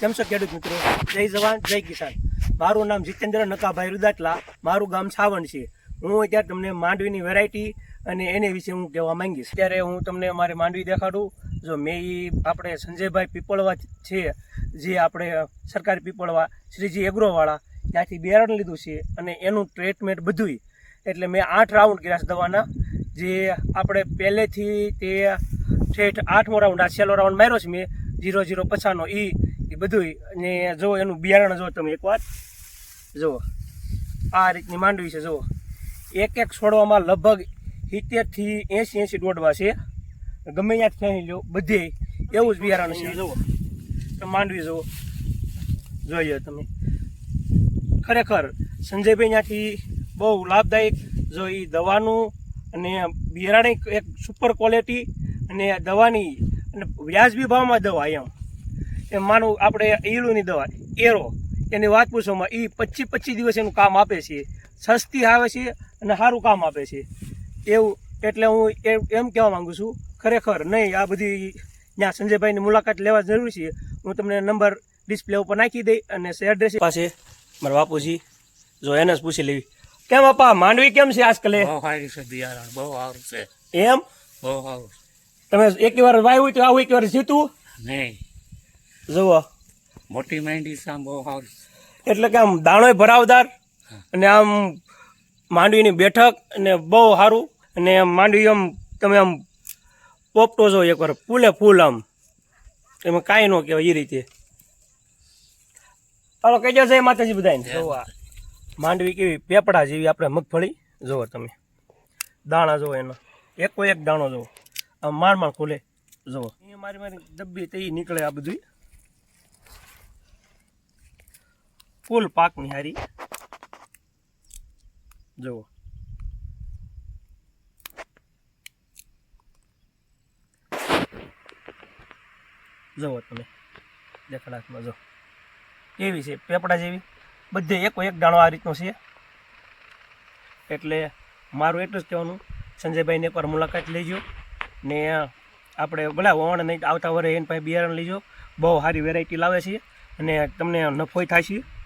છો ખેડૂત મિત્રો? જય જવાન, જય કિસાન. મારું નામ જીતેન્દ્ર નકાભાઈ રૂદાટલા. મારું ગામ સાવણ છે. હું અત્યારે તમને માંડવીની વેરાયટી અને એને વિશે હું કહેવા માંગીશ. ત્યારે હું તમને મારે માંડવી દેખાડું. જો મેં એ આપણે સંજયભાઈ પીપળવા છે, જે આપણે સરકારી પીપળવા, શ્રીજી એગ્રોવાળા, ત્યાંથી બિયારણ લીધું છે અને એનું ટ્રીટમેન્ટ બધુંય. એટલે મેં આઠ રાઉન્ડ છે દવાના. જે આપણે પહેલેથી તે ઠેઠ આઠમો રાઉન્ડ આ છેલ્લો રાઉન્ડ માર્યો છે મેં ઝીરો ઝીરો પચાસનો. એ એ બધુંય. અને જો એનું બિયારણ જો તમે એકવાર જુઓ આ રીતની માંડવી છે જુઓ એક એક છોડવામાં લગભગ સિત્તેરથી એંસી એંસી દોડવા છે. ગમે ત્યાં ખેંચી લો, બધે એવું જ બિયારણ છે. જુઓ તો માંડવી જુઓ જોઈએ તમે. ખરેખર સંજયભાઈ ત્યાંથી બહુ લાભદાયક, જો એ દવાનું અને બિયારણ એક સુપર ક્વોલિટી અને દવાની અને વ્યાજબી ભાવમાં દવા એમ. એમ માનું આપણે ઈળુની દવા એરો એની વાત પૂછવામાં એ પચીસ પચીસ દિવસ એનું કામ આપે છે સસ્તી આવે છે અને સારું કામ આપે છે. એવું એટલે હું એમ કહેવા માંગુ છું ખરેખર નહીં આ બધી ત્યાં સંજયભાઈની મુલાકાત લેવા જરૂરી છે. હું તમને નંબર ડિસ્પ્લે ઉપર નાખી દઈ અને એડ્રેસ પાસે મારા બાપુજી જો એને જ પૂછી લેવી. કેમ બાપા માંડવી કેમ છે આજકાલ? બહુ સારી છે બિયારણ બહુ સારું છે. એમ? બહુ સારું તમે એક વાર વાય હોય તો આવું એક વાર જીતું? નહીં. જુઓ. મોટી માંડી સાંભો આમ એટલે કે આમ દાણોય ભરાવદાર અને આમ માંડવીની બેઠક અને બહુ સારું અને માંડવી આમ તમે આમ પોપટો જો એકવાર ફૂલે ફૂલ આમ. એમાં કાંઈ ન કહેવાય એ રીતે. હાલો કહી જશે માતાજી બધાને. જોવા માંડવી કેવી પેપડા જેવી આપણે મગફળી. જુઓ તમે. દાણા જુઓ એનો. એકો એક દાણો જુઓ. આમ માર માર ખુલે. જુઓ. એ મારી મારી ડબ્બી તે નીકળે આ બધું ફૂલ પાકની હારી. જુઓ. જુઓ તમે. દેખાડામાં જો એવી છે? પેપડા જેવી? બધે એકો એક દાણો આ રીતનો છે. એટલે મારું એટલું જ કહેવાનું. સંજયભાઈને એકવાર મુલાકાત લેજો. ને આપણે ભલે વણ નહીં આવતા વરે એને પાસે બિયારણ લેજો. બહુ સારી વેરાયટી લાવે છે. અને તમને નફોય થાય છે.